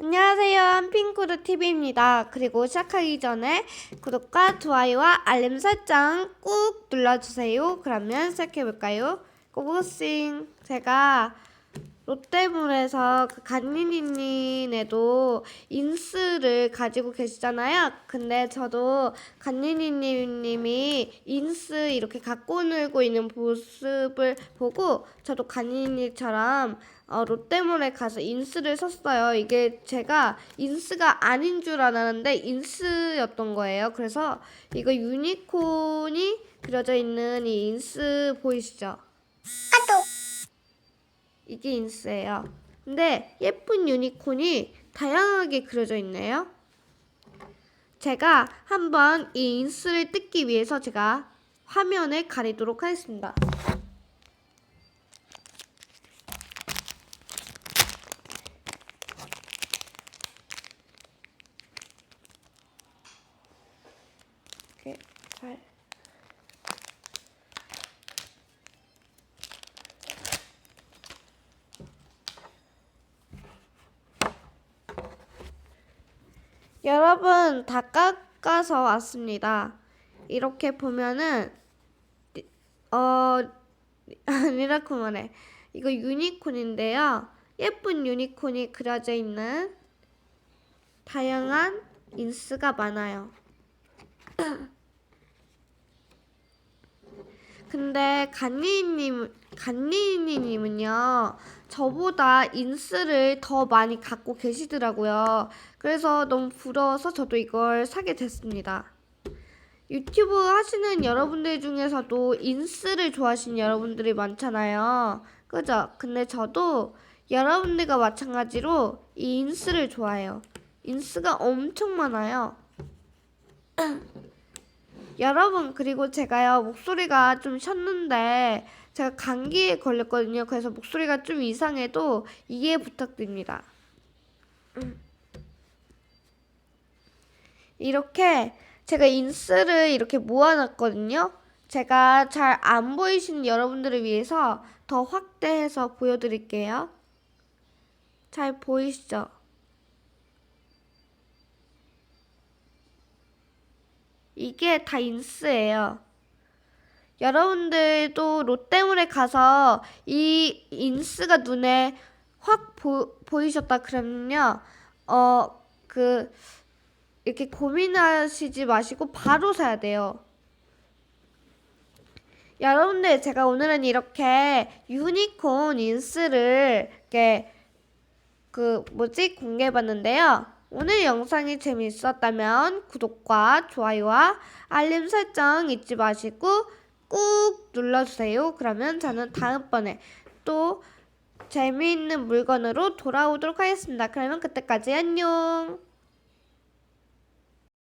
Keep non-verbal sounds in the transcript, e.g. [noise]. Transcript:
안녕하세요. 핑크루 TV입니다. 그리고 시작하기 전에 구독과 좋아요와 알림 설정 꾹 눌러주세요. 그러면 시작해볼까요? 고고싱. 제가 롯데몰에서 그 간니니님에도 인스를 가지고 계시잖아요. 근데 저도 간니니님이 인스 이렇게 갖고 놀고 있는 모습을 보고 저도 간니니처럼 어, 롯데몰에 가서 인스를 샀어요. 이게 제가 인스가 아닌 줄 알았는데 인스였던 거예요. 그래서 이거 유니콘이 그려져 있는 이 인스 보이시죠? 이게 인스예요. 근데 예쁜 유니콘이 다양하게 그려져 있네요. 제가 한번 이 인스를 뜯기 위해서 제가 화면을 가리도록 하겠습니다. 이렇게 잘 여러분 다 깎아서 왔습니다. 이렇게 보면은 어 [laughs] 리라코만해 이거 유니콘인데요. 예쁜 유니콘이 그려져 있는 다양한 인스가 많아요. [clears throat] 근데 간니님 간니니님은요 저보다 인스를 더 많이 갖고 계시더라고요. 그래서 너무 부러워서 저도 이걸 사게 됐습니다. 유튜브 하시는 여러분들 중에서도 인스를 좋아하시는 여러분들이 많잖아요. 그죠? 근데 저도 여러분들과 마찬가지로 이 인스를 좋아해요. 인스가 엄청 많아요. 여러분 그리고 제가요 목소리가 좀 쉬었는데 제가 감기에 걸렸거든요. 그래서 목소리가 좀 이상해도 이해 부탁드립니다. 음. 이렇게 제가 인스를 이렇게 모아놨거든요. 제가 잘 안 보이시는 여러분들을 위해서 더 확대해서 보여드릴게요. 잘 보이시죠? 이게 다 인스예요. 여러분들도 롯데몰에 가서 이 인스가 눈에 확 보, 보이셨다 그러면요. 어, 그, 이렇게 고민하시지 마시고 바로 사야 돼요. 여러분들, 제가 오늘은 이렇게 유니콘 인스를 이렇게 그 뭐지 공개해봤는데요. 오늘 영상이 재미있었다면 구독과 좋아요와 알림 설정 잊지 마시고 꾹 눌러주세요. 그러면 저는 다음번에 또 재미있는 물건으로 돌아오도록 하겠습니다. 그러면 그때까지 안녕.